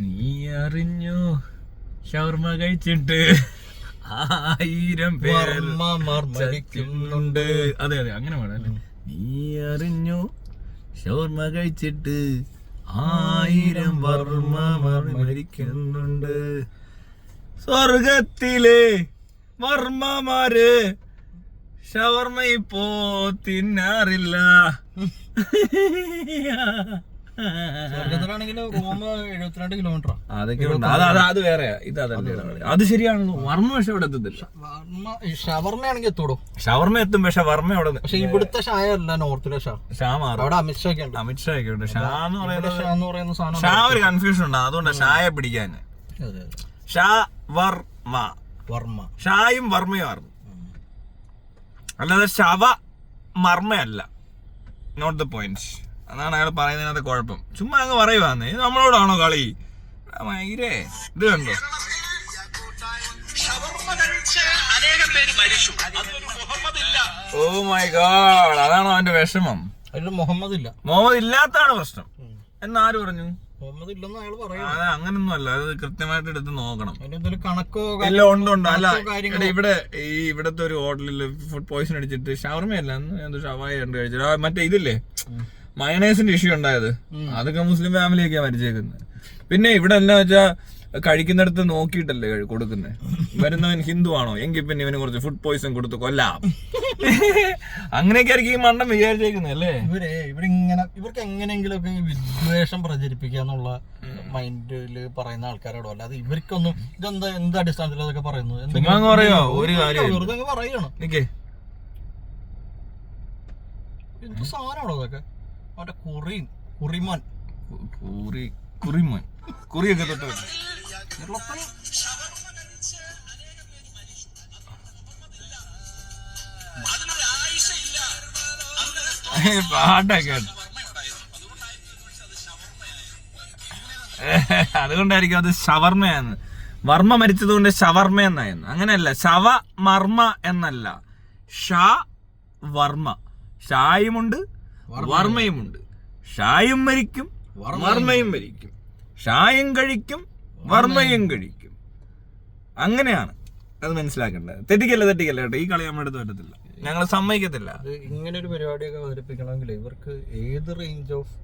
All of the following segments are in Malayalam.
നീ അറിഞ്ഞു ഷവർമ കഴിച്ചിട്ട് ആയിരം പേരുന്നുണ്ട് അതെ അതെ അങ്ങനെ വേണം നീ അറിഞ്ഞു ഷവർമ കഴിച്ചിട്ട് ആയിരം വർമ്മ മരിക്കുന്നുണ്ട് സ്വർഗത്തിലെ വർമ്മമാര് ഷവർമ ഇപ്പോ തിന്നാറില്ല. അത് വേറെ. ഇത് അത് ശരിയാണല്ലോ വർമ്മ പക്ഷെ ഇവിടെ എത്തത്തില്ല ഷവർമ്മയാണെങ്കിൽ എത്തൂടോ ഷവർമ എത്തും പക്ഷെ വർമ്മ അവിടെ പക്ഷെ ഇവിടുത്തെ ഷായ അല്ല നോർത്തിലെ ഷാ. ഷാ മാറും. അവിടെ അമിത്ഷാ ഒക്കെ ഉണ്ട്. അമിത്ഷാ ഒക്കെ ഉണ്ട്. ഷാ എന്ന് പറയുന്നത് ഷാ എന്ന് പറയുന്ന സാധനം ഷാ ഒരു കൺഫ്യൂഷൻ ഉണ്ട്. അതുകൊണ്ട് ഷായെ പിടിക്കാൻ. ഷാ വർമ്മ. വർമ്മ. ഷായും വർമ്മയും അല്ലാതെ ശവ മർമ്മയല്ല. നോട്ട് ദ പോയിന്റ് അതാണ് അയാൾ പറയുന്നതിനകത്ത് കുഴപ്പം. ചുമ്മാ അങ്ങ് പറയുവാന്ന് ഇത് നമ്മളോടാണോ കളി? ഭയങ്കരേ ഇത് കണ്ടോ? ഓ മൈ ഗോഡ് അതാണോ അവന്റെ വിഷമം? മുഹമ്മദ് ഇല്ല മുഹമ്മദ് ഇല്ലാത്താണ് പ്രശ്നം. എന്നാര് പറഞ്ഞു? മുഹമ്മദ് ഇല്ലെന്ന് അയാൾ പറയും അത് അങ്ങനൊന്നും അല്ല അത് കൃത്യമായിട്ട് എടുത്ത് നോക്കണം. കണക്കോ ഇല്ല ഉണ്ട് ഉണ്ട്. അല്ല ഇവിടെ ഈ ഇവിടത്തെ ഒരു ഹോട്ടലിൽ ഫുഡ് പോയിസൺ അടിച്ചിട്ട് ഷവർമയല്ല? എന്തോ ഷവായ ഉണ്ട് കഴിച്ചത് ആ, മറ്റേ ഇതില്ലേ? മയണൈസിന്റെ ഇഷ്യൂ ഉണ്ടായത്. അതൊക്കെ മുസ്ലിം ഫാമിലിയൊക്കെയാ മരിച്ചേക്കുന്നത് പിന്നെ ഇവിടെ എന്താ വെച്ചാ കഴിക്കുന്നിടത്ത് നോക്കിയിട്ടല്ലേ കൊടുക്കുന്നേ. കൊടുക്കുന്നത് വരുന്നവൻ ഹിന്ദു ആണോ? എങ്കിൽ പിന്നെ ഇവന് കുറച്ച് ഫുഡ് പോയിസൺ കൊടുത്ത് കൊല്ലാം. അങ്ങനെയൊക്കെ ആയിരിക്കും ഈ മണ്ടം വിചാരിച്ചേക്കുന്നേ അല്ലേ? ഇവരെ ഇങ്ങനെ ഇവർക്ക് എങ്ങനെയെങ്കിലും ഒക്കെ വിദ്വേഷം പ്രചരിപ്പിക്കുക എന്നുള്ള മൈൻഡിൽ പറയുന്ന ആൾക്കാരോടോ അല്ലാതെ ഇവർക്കൊന്നും ഇതെന്താ എന്ത് അടിസ്ഥാനത്തിൽ അതൊക്കെ പറയുന്നു പറയോ ഒരു കാര്യം വെറുതെ പറയണം സാധനമാണോ അതൊക്കെ? അവന്റെ kuring kuriman കുറി കുറിമോൻ കുറിയൊക്കെ തൊട്ട്. കേരളത്തിൽ പാട്ടൊക്കെ ഉണ്ട്. അതുകൊണ്ടായിരിക്കും അത് ഷവർമയാന്ന് വർമ്മ മരിച്ചത് കൊണ്ട് ഷവർമ എന്നായിരുന്നു. അങ്ങനെയല്ല ശവ മർമ്മ എന്നല്ല. ഷ വർമ്മ. ഷായുമുണ്ട് വർമ്മയുമുണ്ട്. ഷായും മരിക്കും വർമ്മയും മരിക്കും. ഷായും കഴിക്കും വർമ്മയും കഴിക്കും. അങ്ങനെയാണ് അത് മനസ്സിലാക്കേണ്ടത്. തെറ്റിക്കല്ല തെറ്റിക്കല്ല കേട്ടോ? ഈ കളി നമ്മുടെ അടുത്ത് പറ്റത്തില്ല. ഞങ്ങൾ സമ്മതിക്കത്തില്ല. ഇങ്ങനെ ഒരു പരിപാടിയൊക്കെ അവതരിപ്പിക്കണമെങ്കിൽ ഇവർക്ക് ഏത് റേഞ്ച് ഓഫ്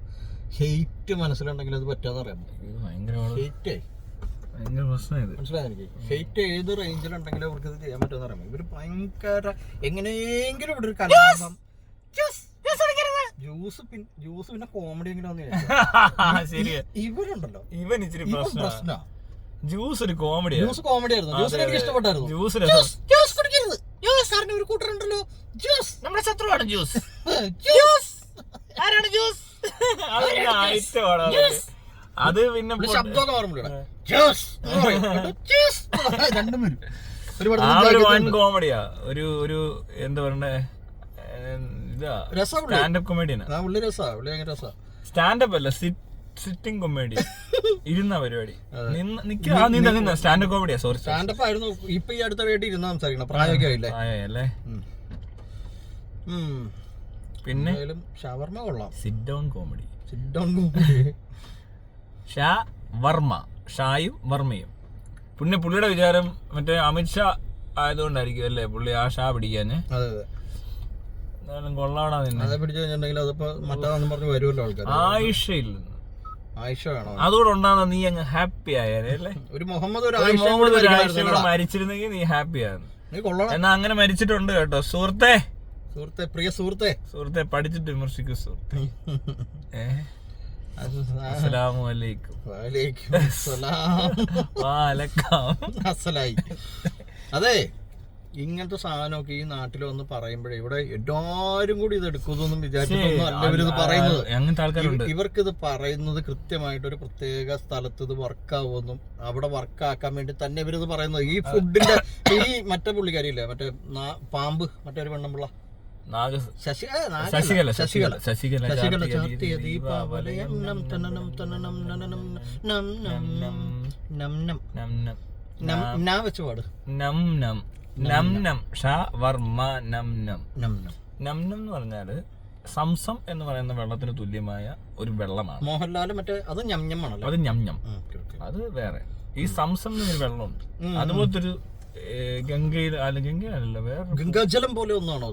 ഹെയ്റ്റ് മനസ്സിലുണ്ടെങ്കിൽ അത് പറ്റാതെ അറിയാം ഹെയ്റ്റ് ഭയങ്കര മനസ്സിലായി ഹെയ്റ്റ് ഏത് റേഞ്ചിലുണ്ടെങ്കിലും അവർക്ക് ഇത് ചെയ്യാൻ പറ്റുമെന്ന് അറിയാം ഇവർ ഭയങ്കര എങ്ങനെയെങ്കിലും ഇവിടെ ഒരു കലാപം ജ്യൂസ് പിന്നെ ജ്യൂസ് പിന്നെ കോമഡി എങ്കിലും ഇവരുണ്ടല്ലോ ഇവൻ ഇച്ചിരി ഇവൻ പ്രശ്നം പ്രശ്ന. ജ്യൂസ് ഒരു കോമഡിയാ ജ്യൂസ് കോമഡി ആയിരുന്നു. ജ്യൂസിന് എനിക്ക് ഇഷ്ടപ്പെട്ടായിരുന്നു. ജ്യൂസ് ജ്യൂസ് കുടിക്കരുത്. ജ്യൂസ് സാറിന് ഒരു കൂട്ടറുണ്ടല്ലോ ജ്യൂസ്. നമ്മുടെ ശത്രുവാണ് ജ്യൂസ്. ജ്യൂസ്. ആരാണ് ജ്യൂസ്? അത് പിന്നെ ശബ്ദമൊക്കെ മാറുമ്പോഴാണ് ജ്യൂസ്? ജ്യൂസ്. രണ്ടും വരും. ഒരു വൺ കോമഡിയാ ഒരു ഒരു എന്താ പറയണ്ടേ സ്റ്റാൻഡപ്പ് കൊമേഡിയനാ പുള്ളി. രസാ പുള്ളി ഭയങ്കര രസാ. സ്റ്റാൻഡപ്പ് അല്ല സിറ്റിംഗ് കൊമേഡി ഇരുന്ന പരിപാടി. നിന്ന് സ്റ്റാൻഡപ്പ് കോമഡിയാ സോറി സ്റ്റാൻഡപ്പ് ആയിരുന്നു ഇപ്പൊ ഈ അടുത്ത വേണ്ടി ഇരുന്നാ സംസാരിക്കണം പ്രായമൊക്കെ ആയില്ലേ? അല്ലേ. പിന്നെ? ഷവർമ കൊള്ളാം. Sit down comedy sit down Shah Varma. ഷായും വർമ്മയും. പിന്നെ പുള്ളിയുടെ വിചാരം മറ്റേ അമിത്ഷാ ആയതുകൊണ്ടായിരിക്കും അല്ലേ പുള്ളി ആ ഷാ പിടിക്കാന് അതെ അതെ. കൊള്ളാടാ നിന്നെ. അതെ പിടിച്ചു കഴിഞ്ഞിട്ടുണ്ടെങ്കിൽ അതിപ്പോ മറ്റാന്ന് പറഞ്ഞു വരുമല്ലോ ആൾക്കാർ ആയിഷയിൽ നിന്ന് ആയിഷ വേണോ? അതുകൂടെ ഉണ്ടാകുന്ന നീ അങ്ങ് ഹാപ്പി ആയാലേ ഒരു മുഹമ്മദ് ഒരു ആയിഷ. മരിച്ചിരുന്നെങ്കിൽ നീ ഹാപ്പി ആയിരുന്നു. നീ കൊള്ളണം. എന്നാ അങ്ങനെ മരിച്ചിട്ടുണ്ട് കേട്ടോ. സുഹൃത്തെ. സുഹൃത്തെ പ്രിയ സുഹൃത്തെ. സുഹൃത്തെ പഠിച്ചിട്ട് വിമർശിക്കൂ സുഹൃത്തെ. അസ്സലാമു അലൈക്കും. വലൈക്കും അസ്സലാം. വാലക്കാം അതെ ഇങ്ങനത്തെ സാധനമൊക്കെ ഈ നാട്ടിൽ വന്ന് പറയുമ്പോഴേ ഇവിടെ എല്ലാരും കൂടി ഇത് എടുക്കുന്നു വിചാരിച്ചിട്ടൊന്നും പറയുന്നത്. അങ്ങനത്തെ ആൾക്കാരുണ്ട്. പറയുന്നത് കൃത്യമായിട്ട് ഒരു പ്രത്യേക സ്ഥലത്ത് ഇത് വർക്കാവുമെന്നും അവിടെ വർക്കാക്കാൻ വേണ്ടി തന്നെ ഇവരിത് പറയുന്നത്. ഈ ഫുഡിന്റെ ഈ മറ്റേ പുള്ളിക്കാരില്ലേ മറ്റേ പാമ്പ് മറ്റേ ഒരു പെണ്ണുമ്പിള്ള. ശശികല ശശികല. ശശികല ചാർത്തിയ ദീപാവലയം നം തനനം തനനം നനനം നം. നം നം. നം നം നം വെച്ച് പാട്. നം നം. നം നം ഷാ വർമ്മ നം നം. നം നം. നം നം എന്ന് പറഞ്ഞാൽ സംസം എന്ന് പറയുന്ന വെള്ളത്തിന് തുല്യമായ ഒരു വെള്ളമാണ്. മോഹൻലാൽ മറ്റേ അത് അത് ഞം. അത് വേറെ. ഈ സംസം എന്നൊരു വെള്ളമുണ്ട്. അതുപോലത്തെ ഒരു ഗംഗയിൽ അല്ല ഗംഗയിലല്ല വേറെ ഗംഗാജലം പോലെ ഒന്നാണോ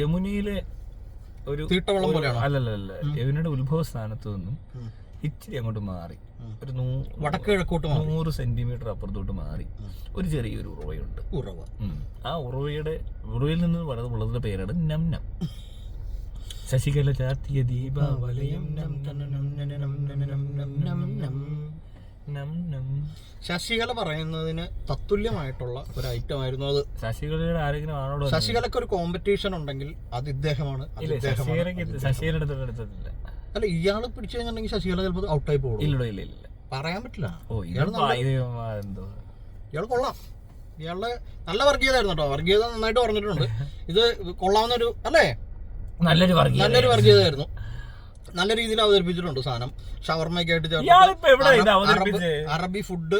യമുനയിലെ ഒരു തീട്ടവെള്ളം പോലെയാണ്? അല്ലല്ല അല്ല യമുനയുടെ ഉത്ഭവ സ്ഥാനത്ത് നിന്നും. ഇച്ചിരി അങ്ങോട്ട് മാറി ഒരു വടക്ക് കിഴക്കോട്ട് നൂറ് സെന്റിമീറ്റർ അപ്പുറത്തോട്ട് മാറി ഒരു ചെറിയൊരു ഉറവയുണ്ട് ഉറവ ആ ഉറവയുടെ ഉറവയിൽ നിന്ന് വളരെ ഉള്ളതിന്റെ പേരാണ് നംനം ശശികല ചാർത്തിയ ദീപാവലയം ശശികല പറയുന്നതിന് തത്തുല്യമായിട്ടുള്ള ഒരു ഐറ്റം ആയിരുന്നു അത് ശശികലയുടെ ആരെങ്കിലും ആണോ ശശികലക്ക് ഒരു കോമ്പറ്റീഷൻ ഉണ്ടെങ്കിൽ അത് ഇദ്ദേഹമാണ് ശശികലക്ക് ശശികല അല്ല ഇയാൾ പിടിച്ചു കഴിഞ്ഞിട്ടുണ്ടെങ്കിൽ ശശികല ചിലപ്പോൾ ഔട്ടായി പോകും. ഇല്ല ഇല്ല ഇല്ല. പറയാൻ പറ്റില്ല. ഓ ഇയാൾ എന്തോ. ഇയാൾ കൊള്ളാം. ഇയാളുടെ നല്ല വർഗീയതായിരുന്നു കേട്ടോ വർഗീയത നന്നായിട്ട് പറഞ്ഞിട്ടുണ്ട്. ഇത് കൊള്ളാവുന്ന ഒരു അല്ലേ? നല്ലൊരു നല്ലൊരു വർഗീയതായിരുന്നു നല്ല രീതിയിൽ അവതരിപ്പിച്ചിട്ടുണ്ട് സാധനം. ഷവർമ്മയൊക്കെ ആയിട്ട് ചേർത്ത് അറബ്- ഫുഡ്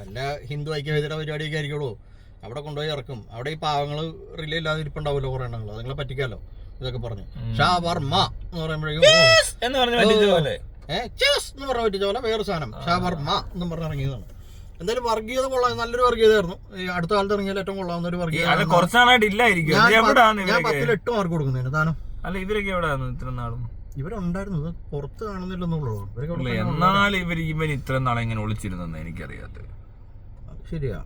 നല്ല ഹിന്ദു ഐക്യവേദിയുടെ പരിപാടിയൊക്കെ ആയിരിക്കുള്ളൂ. അവിടെ കൊണ്ടുപോയി ഇറക്കും. അവിടെ ഈ പാവങ്ങൾ റിലേ ഇല്ലാതെ ഇരിപ്പുണ്ടാവുമല്ലോ കുറെ എണ്ണങ്ങൾ അതുങ്ങളെ പറ്റിക്കാലോ ഇതൊക്കെ പറഞ്ഞു. ഷവർമ്മ എന്ന് പറയുമ്പോഴേക്കും എന്ന് പറഞ്ഞ എന്ന് പറഞ്ഞ പറ്റിച്ച പോലെ വേറെ സാധനം. ഷാവർമ്മ എന്ന് പറഞ്ഞ് ഇറങ്ങിയതാണ്. എന്തായാലും വർഗീയത കൊള്ളാം. നല്ലൊരു വർഗീയതായിരുന്നു ഈ അടുത്ത കാലത്ത് ഇറങ്ങിയാൽ ഏറ്റവും കൊള്ളാവുന്ന ഒരു വർഗീയത ഞാൻ പത്തിൽ എട്ട് മാർക്ക് കൊടുക്കുന്നതിന് താനും? അല്ല ഇവരൊക്കെ എവിടെ ഇത്ര നാളും? ഇവരുണ്ടായിരുന്നത് പുറത്ത് കാണുന്നില്ലെന്നുള്ളൂ. ഇവരൊക്കെ എന്നാൽ ഇവർ ഇവൻ ഇത്ര നാളെ ഇങ്ങനെ ഒളിച്ചിരുന്നെന്ന് എനിക്കറിയാത്ത ശരിയാ.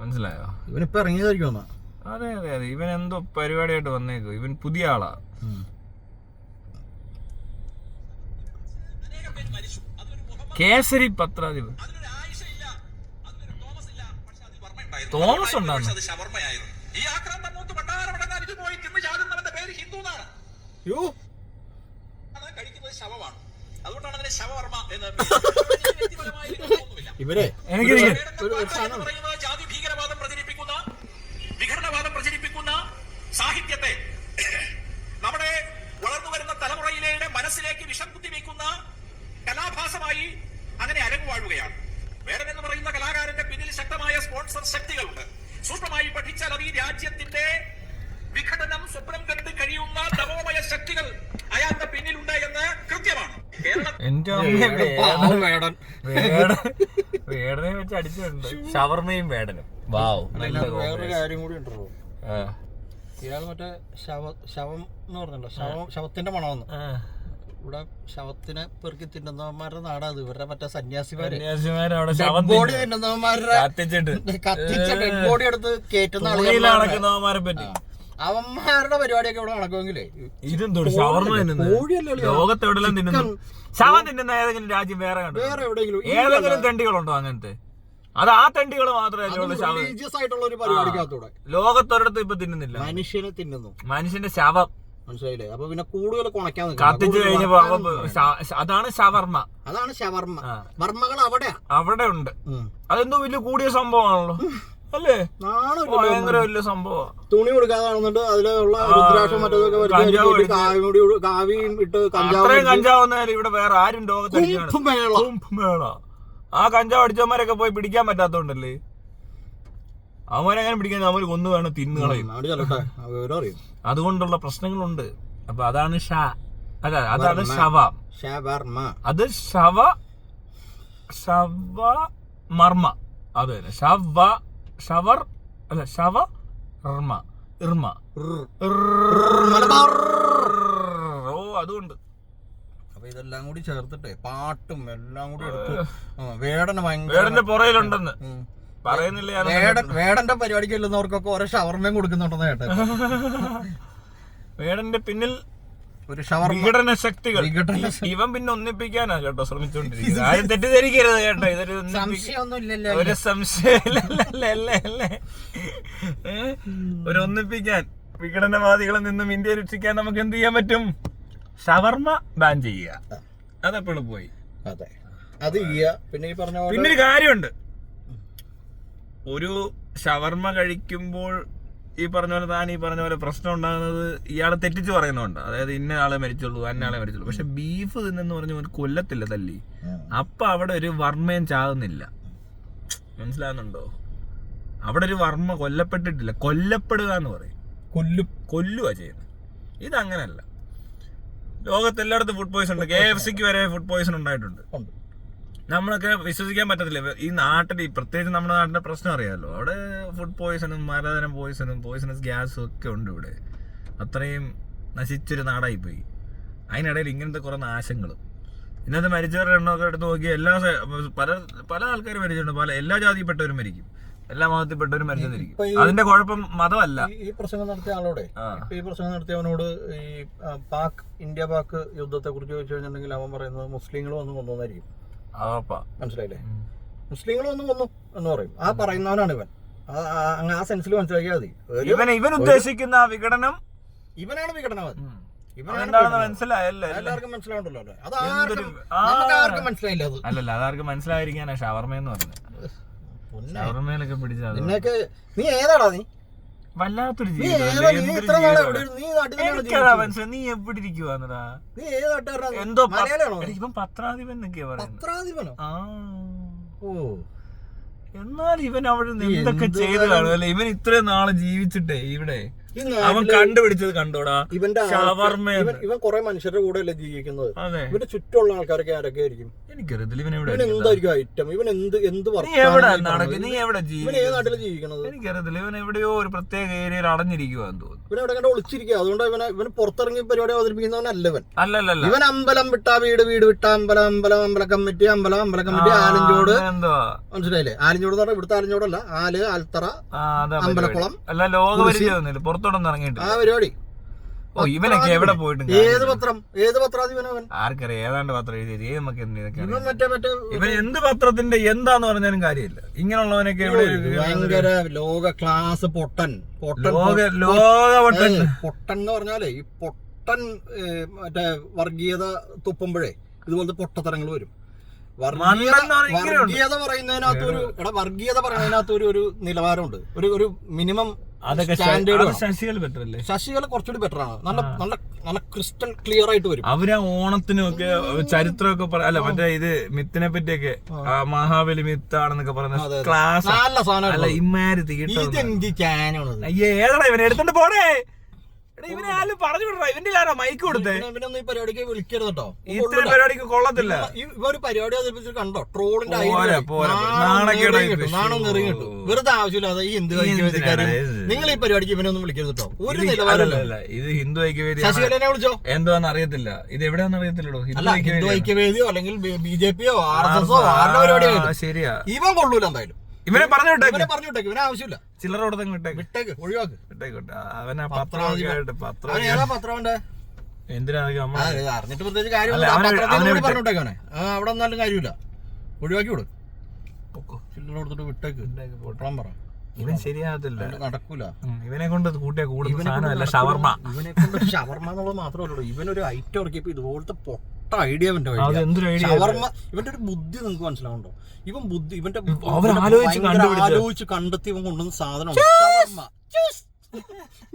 മനസ്സിലായോ? ഇവനിപ്പോ ഇറങ്ങിയതായിരിക്കും എന്നാ അതെ അതെ അതെ. ഇവൻ എന്തോ പരിപാടിയായിട്ട് വന്നേക്കും. ഇവൻ പുതിയ ആളാ. കേസരി പത്രാധിപൻ തോമസ് ഉണ്ടായിരുന്നു അത് ഷവർമ്മയായിരുന്നു ഈ ആക്രാന്തം മൂത്ത് പണ്ടാരമടങ്ങാൻ ഇത് പോയി തിന്ന് ചാടുന്നവന്റെ പേര് ഹിന്ദു എന്നാണ് യോ അത് കഴിക്കുന്നത് ശവമാണ് അതുകൊണ്ടാണ് അതിനെ ശവവർമ്മ എന്ന്. ഇവരെ എനിക്ക് ഒരു- വേടന്റെ ഒരു- ഒരു പാട്ട് എന്ന് പറയുന്നത് ജാതി ഭീകരവാദം പ്രചരിപ്പിക്കുന്ന വിഘടനവാദം പ്രചരിപ്പിക്കുന്ന സാഹിത്യത്തെ നമ്മുടെ വളർന്നു വരുന്ന തലമുറയിലെ മനസ്സിലേക്ക് വിഷം കുത്തിവെക്കുന്ന കലാഭാസമായി അങ്ങനെ അരങ്ങുവാഴുകയാണ് വേടൻ എന്ന് പറയുന്ന കലാകാരന്റെ പിന്നിൽ ശക്തമായ ശക്തികളുണ്ട് സൂക്ഷ്മമായി പഠിച്ചാൽ അത് ഈ രാജ്യത്തിന്റെ വിഘടനം സ്വപ്നം കണ്ട് കഴിയുന്ന നവോമയ ശക്തികൾ അയാളുടെ പിന്നിലുണ്ട് എന്ന് കൃത്യമാണ്. കേരള വേടൻ, വേടൻ. വേടനെ വെച്ച് അടിച്ചിട്ടുണ്ട്. ഷവർമയും വേടനും. വാവ് വേറൊരു കാര്യം കൂടി ഉണ്ടല്ലോ. ആ. ഇയാൾ മറ്റേ ശവ ശവം എന്ന് പറഞ്ഞല്ലോ. ശവം ശവത്തിന്റെ മണമെന്ന്. ആ. ഇവിടെ ശവത്തിനെ പെറുക്കി തിന്നുന്നവന്മാരുടെ നാടാണ് ഇവരുടെ മറ്റേ സന്യാസിമാര്. ബോഡി തിന്നും. തിന്നുന്നവന്മാരുടെ കത്തിച്ചിട്ട്. കത്തിച്ച ഡെഡ് ബോഡി എടുത്ത് കേറ്റുന്ന പറ്റി. അവന്മാരുടെ പരിപാടിയൊക്കെ ഇവിടെ നടക്കുമെങ്കിലേ. ഇതെന്തോ ഷവർമ ഉള്ളൂ. തിന്നുന്നു? ശവം തിന്നുന്ന ഏതെങ്കിലും രാജ്യം വേറെ വേറെ എവിടെയെങ്കിലും ഏതെങ്കിലും തെണ്ടികളുണ്ടോ അങ്ങനത്തെ? അത് ആ തെണ്ടികൾ മാത്രമേ ലോകത്തൊരിടത്ത് ഇപ്പൊ തിന്നുന്നില്ല. മനുഷ്യനെ തിന്നുന്നു. മനുഷ്യന്റെ ശവം. മനസ്സിലായില്ലേ? അപ്പൊ പിന്നെ കൂടുതൽ കുണക്കാൻ അതാണ് ഷവർമ്മ അതാണ് ഷവർമ്മ വർമ്മകൾ അവിടെയാ. അവിടെ ഉണ്ട്. അതെന്തോ വലിയ കൂടിയ സംഭവമാണല്ലോ. അല്ലേ? സംഭവം തുണി കൊടുക്കാതാണെന്നുണ്ട് അതിലുള്ള രുദ്രാക്ഷം മറ്റേതൊക്കെ കാവി ഇട്ട് കഞ്ചാവ് ഇവിടെ വേറെ ആരും ആ കഞ്ചാവ് അടിച്ചവന്മാരൊക്കെ പോയി പിടിക്കാൻ പറ്റാത്തോണ്ടല്ലേ? അവന്മാരെങ്ങനെ പിടിക്കാൻ? അവർ കൊന്നു വേണം തിന്നു കളയും. അതുകൊണ്ടുള്ള പ്രശ്നങ്ങളുണ്ട്. അപ്പൊ അതാണ് ഷാ. അല്ല അതാണ്. ശവ. അത് ശവ ശവ മർമ്മ. അത് തന്നെ. ശവ ഷവർ അല്ല ശവ ഇർമ ഇർമ. ഓ അതുകൊണ്ട്. അപ്പൊ ഇതെല്ലാം കൂടി ചേർത്തിട്ടേ പാട്ടും എല്ലാം കൂടി എടുത്തു വേടന ഭയങ്കര വേടന്റെ പുറയിലുണ്ടെന്ന്. പറയുന്നില്ല വേടന്റെ പരിപാടിക്ക് ഇല്ലെന്നവർക്കൊക്കെ ഓരോ ഷവർമയും കൊടുക്കുന്നുണ്ടെന്ന് കേട്ടെ വേടന്റെ പിന്നിൽ ഒരു വിഘടന ശക്തികൾ ഇവൻ പിന്നെ ഒന്നിപ്പിക്കാനാ കേട്ടോ ശ്രമിച്ചോണ്ടിരിക്കുന്നത്. ആരും തെറ്റിദ്ധരിക്കരുത് കേട്ടോ. ഇതൊരു ഒരു സംശയമില്ലല്ലേ ഒരു ഒന്നിപ്പിക്കാൻ വിഘടനവാദികളിൽ നിന്നും ഇന്ത്യയെ രക്ഷിക്കാൻ നമുക്ക് എന്ത് ചെയ്യാൻ പറ്റും? ഷവർമ ബാൻ ചെയ്യുക. അതെപ്പോഴും പോയി. അതെ. അത് ചെയ്യുക. പിന്നെ ഈ പറഞ്ഞ പിന്നെ ഒരു കാര്യമുണ്ട്. ഒരു ഷവർമ കഴിക്കുമ്പോൾ ഈ പറഞ്ഞ പോലെ താൻ ഈ പറഞ്ഞ പോലെ പ്രശ്നം ഉണ്ടാകുന്നത് ഇയാളെ തെറ്റിച്ച് പറയുന്നുണ്ട്. അതായത് ഇന്ന ആളെ മരിച്ചുള്ളൂ അന്ന ആളെ മരിച്ചുള്ളൂ. പക്ഷെ ബീഫ് തിന്നെന്ന് പറഞ്ഞ കൊല്ലത്തില്ല തല്ലി. അപ്പൊ അവിടെ ഒരു വർമ്മയും ചാകുന്നില്ല. മനസ്സിലാകുന്നുണ്ടോ? അവിടെ ഒരു വർമ്മ കൊല്ലപ്പെട്ടിട്ടില്ല. കൊല്ലപ്പെടുക എന്ന് പറയും. കൊല്ലു. കൊല്ലുക ചെയ്യുന്നത്. ഇതങ്ങനല്ല. ലോകത്തെല്ലായിടത്തും ഫുഡ് പോയിസൺ ഉണ്ട്. കെ എഫ് സിക്ക് വരെ ഫുഡ് പോയിസൺ ഉണ്ടായിട്ടുണ്ട്. ഉണ്ട്. നമ്മളൊക്കെ വിശ്വസിക്കാൻ പറ്റത്തില്ല. ഈ നാട്ടിൽ ഈ പ്രത്യേകിച്ച് നമ്മുടെ നാട്ടിലെ പ്രശ്നം അറിയാമല്ലോ അവിടെ ഫുഡ് പോയിസണും മരതരം പോയിസണും പോയിസണസ് ഗ്യാസും ഒക്കെ ഉണ്ട് ഇവിടെ. അത്രയും നശിച്ചൊരു നാടായി പോയി അതിനിടയിൽ ഇങ്ങനത്തെ കുറെ നാശങ്ങളും. ഇന്നത്തെ മരിച്ചവരുടെ എണ്ണമൊക്കെ എടുത്ത് നോക്കിയാൽ എല്ലാ പല പല ആൾക്കാരും മരിച്ചിട്ടുണ്ട്. പല എല്ലാ ജാതിയിൽപ്പെട്ടവരും മരിക്കും. എല്ലാ മതത്തിൽപ്പെട്ടവരും മരിച്ചെന്നിരിക്കും. അതിന്റെ കുഴപ്പം മതമല്ല. ഈ- പ്രസംഗം നടത്തിയ ആളോടെ ഈ പ്രസംഗം നടത്തിയവനോട് ഈ പാക് ഇന്ത്യ പാക് യുദ്ധത്തെ കുറിച്ച് ചോദിച്ചു കഴിഞ്ഞിട്ടുണ്ടെങ്കിൽ അവൻ പറയുന്നത് മുസ്ലിങ്ങൾ വന്ന് അതാപ്പാ മനസ്സിലായില്ലേ? മുസ്ലിങ്ങൾ ഒന്നും കൊന്നു എന്ന് പറയും. ആ പറയുന്നവനാണ് ഇവൻ. ആ- ആ- അങ്ങ് ആ സെൻസിൽ മനസ്സിലാക്കിയാൽ മതി. ഇവൻ ഇവൻ ഉദ്ദേശിക്കുന്ന വിഘടനം ഇവനാണ് വിഘടനം അത്. മനസ്സിലായല്ലേ? എല്ലാവർക്കും മനസ്സിലാവുണ്ടല്ലോ അല്ലേ? അത് ആർക്കും. മനസ്സിലായില്ല അത്. അല്ലല്ല ആർക്കും മനസ്സിലായിരിക്കാനാ ഷവർമ എന്ന് പറഞ്ഞത്. ഷവർമയിലൊക്കെ നീ ഏതാടാ നീ? വല്ലാത്തൊരു നീ എവിടെ ഇരിക്കുവാന്നടാ? എന്തോ ഇവൻ പത്രാധിപൻ എന്നൊക്കെയാ പറയുന്നത്. ഓ. എന്നാൽ ഇവൻ അവിടെ എന്തൊക്കെ ചെയ്തു കാണും? അല്ലെ? ഇവൻ ഇത്രയും നാളെ ജീവിച്ചിട്ടേ ഇവിടെ. അവൻ കണ്ടുപിടിച്ചത് കണ്ടോടാ. ഇവന്റെ ഷവർമ ഇവൻ കുറെ മനുഷ്യരുടെ കൂടെ അല്ലേ ജീവിക്കുന്നത് ഇവന്റെ ചുറ്റുള്ള ആൾക്കാരൊക്കെ ആരൊക്കെ ആയിരിക്കും? എനിക്കറിയത്തില്ല ഇവൻ എവിടെ എന്തായിരിക്കും ഐറ്റം ഇവൻ എന്ത് എന്ത് നീ എവിടെ ഈ നീ എവിടെ ഇവൻ ഏത് ജീവിക്കുന്നത് നാട്ടിൽ ജീവിക്കണത് എനിക്കറിയത്തില്ല ഇവൻ എവിടെയോ ഒരു പ്രത്യേക ഏരിയയിൽ അടഞ്ഞിരിക്കുവാന്ന് തോന്നുന്നു. ഇവൻ എവിടെ കണ്ട ഒളിച്ചിരിക്കുക അതുകൊണ്ട് ഇവനെ ഇവൻ പുറത്തിറങ്ങി പരിപാടി അവതരിപ്പിക്കുന്നവനല്ല ഇവൻ. അല്ലല്ലോ ഇവൻ അമ്പലം വിട്ടാ വീട് വീട് വിട്ട അമ്പലം അമ്പലം അമ്പല കമ്മിറ്റി അമ്പലം അമ്പല കമ്മിറ്റി ആലഞ്ചോട്. എന്തോ മനസ്സിലായില്ലേ? ആലഞ്ചോട് എന്ന് പറഞ്ഞാൽ ഇവിടുത്തെ ആലഞ്ചോടല്ല ആൽ ആൽത്തറ അമ്പലക്കുളം അല്ല ലോകപരിചയമൊന്നുമില്ല. പുറത്തോടൊന്നും ഇറങ്ങിയിട്ട് ആ പരിപാടി. ഓ ഇവനൊക്കെ എവിടെ പോയിട്ട് ഏത് പത്രം? ഏത് പത്രാധിപനവൻ ആർക്കറിയാം ഏതാണ്ട് പത്രം എഴുതി ഏത് നമുക്ക് ഇവൻ എന്ത് പത്രത്തിന്റെ എന്താന്ന് പറഞ്ഞാലും കാര്യമില്ല. ഇങ്ങനെയുള്ളവനൊക്കെ എവിടെ ഭയങ്കര ലോക ക്ലാസ് പൊട്ടൻ. പൊട്ടൻ ലോക ലോക ഏ, പൊട്ടൻ എന്ന് പറഞ്ഞാലേ ഈ പൊട്ടൻ മറ്റേ വർഗീയത തുപ്പുമ്പോഴേ ഇതുപോലത്തെ പൊട്ടത്തരങ്ങൾ വരും. വർഗീയത പറയുന്നതിനകത്തൊരു. വർഗീയത പറയുന്നതിനകത്ത് ഒരു എടാ വർഗീയത പറയുന്നതിനകത്ത് ഒരു ഒരു നിലവാരമുണ്ട്. ഒരു ഒരു മിനിമം അതൊക്കെ ശ- സ്റ്റാൻഡേർഡ് അത് ശശികൾ കുറച്ചുകൂടി ബെറ്റർ ആണ്. നല്ല നല്ല നല്ല ക്രിസ്റ്റൽ ക്ലിയർ ആയിട്ട് വരും. അവർ ആ ഓണത്തിനും ഒക്കെ ചരിത്രമൊക്കെ പറ അല്ല മറ്റേ ഇത് മിത്തിനെ പറ്റിയൊക്കെ ആ. മഹാബലി മിത്താണെന്നൊക്കെ ആണെന്നൊക്കെ പറയുന്ന ക്ലാസ് നല്ല അല്ല സാധനം ഇമ്മാര് തീട്ട ഏതാടാ ഇവനെ? എടുത്തോണ്ട് പോടേ. ഇവനെ ആരും പറഞ്ഞു വിടറാ ഇവന്റെ ആരാ മൈക്ക് കൊടുത്തേ? ഇവനൊന്നും ഈ പരിപാടിക്ക് വിളിക്കരുത് കേട്ടോ. ഇത്ര പരിപാടിക്ക് കൊള്ളത്തില്ല. ഇവർ ഒരു പരിപാടി അവതരിപ്പിച്ച് കണ്ടോ? ട്രോളിന്റെ. നാണം നിറയും കിട്ടും വെറുതെ ആവശ്യമില്ലാതെ ഈ ഹിന്ദു ഇത്? നിങ്ങൾ ഈ പരിപാടിക്ക് ഇവനൊന്നും വിളിക്കരുത് കേട്ടോ. ഒരു ഇത് ഇത് ഹിന്ദു ഐക്യവേദി ശശികലനെ വിളിച്ചോ? എന്തുവാന്ന് അറിയത്തില്ല. ഇത് എവിടെയാന്ന് അറിയത്തില്ലടോ? ഹിന്ദു ഐക്യവേദിയോ അല്ലെങ്കിൽ ബി ജെ പിയോ ആർ എസ് എസോ ആരുടെ പരിപാടിയോ ശരിയാ. ഇവൻ കൊള്ളൂല എന്തായാലും. ഇവനെ പറഞ്ഞു വിട്ടേക്ക്. ഇവനെ പറഞ്ഞു വിട്ടേക്ക്. ഇവനെ ആവശ്യമില്ല. വിട്ടേക്ക്. വിട്ടേക്ക് ഒഴിവാക്ക്. വിട്ടേക്കോട്ടെ അവനാ പത്രമായിട്ട് പത്രം ഏതാ അറിഞ്ഞിട്ട് പ്രത്യേകിച്ച് കാര്യമില്ല. അവനെ-. പറഞ്ഞു വിട്ടേക്ക് അവിടെ ഒന്നാലും കാര്യമില്ല. ഒഴിവാക്കി വിടും. ചില്ലറ കൊടുത്തിട്ട് വിട്ടേക്ക്. വിട്ടേക്ക് പോട്ടെ. പൊട്ടാൻ പറ. ഇവൻ ശരിയാകത്തില്ല. നടക്കൂല. ഇവനെ കൊണ്ട് കൂട്ടിയ കൂടുതൽ. ഷവർമ. ഇവനെ കൊണ്ട് ഷവർമ എന്നുള്ളത് മാത്രമല്ല ഇവനൊരു ഐറ്റം ഇറക്കിയപ്പോ ഇതുപോലത്തെ പൊട്ട ഐഡിയ. എന്തൊരു ഇവന്റെ ഒരു ബുദ്ധി നിങ്ങൾക്ക് മനസ്സിലാവുണ്ടോ ഇവൻ ബുദ്ധി ഇവന്റെ ആലോചിച്ച് കണ്ടെത്തി ഇവൻ കൊണ്ടുവന്ന സാധനം ഷവർമ.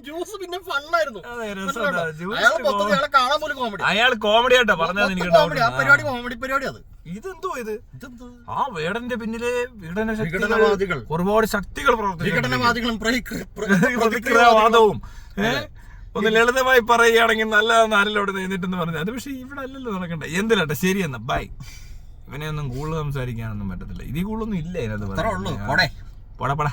ജ്യൂസ് പിന്നെ ഫണ്ണായിരുന്നു? അയാൾ മൊത്തത്തിൽ അയാളെ കാണാൻ പോലും കോമഡി അയാൾ കോമഡി ആട്ടോ പറഞ്ഞത് എനിക്ക് കോമഡി ആ പരിപാടി കോമഡി പരിപാടി അത്. ഇതെന്തോ ഇത്? ആ വേടന്റെ പിന്നിലെ വിഘടന ശക്തികൾ ഒരുപാട് ശക്തികൾ പ്രവർത്തിക്കും വിഘടനവാദികളും പ്രതി- പ്ര- പ്രതിക്രിയാവാദവും. ഏ? ഒന്ന് ലളിതമായി പറയുകയാണെങ്കിൽ നല്ലതെന്ന് ആരെല്ലാം എഴുന്നിട്ടെന്ന് പറഞ്ഞു. അത് പക്ഷേ ഇവിടെ അല്ലല്ലോ നടക്കണ്ട. എന്തിലാട്ടെ? ശരി എന്നാ. ബൈ. ഇവനെ ഒന്നും കൂടുതൽ സംസാരിക്കാനൊന്നും പറ്റത്തില്ല. ഇതിൽ കൂടുതലൊന്നും ഇല്ല. പോടെ. പോടാ പോടാ.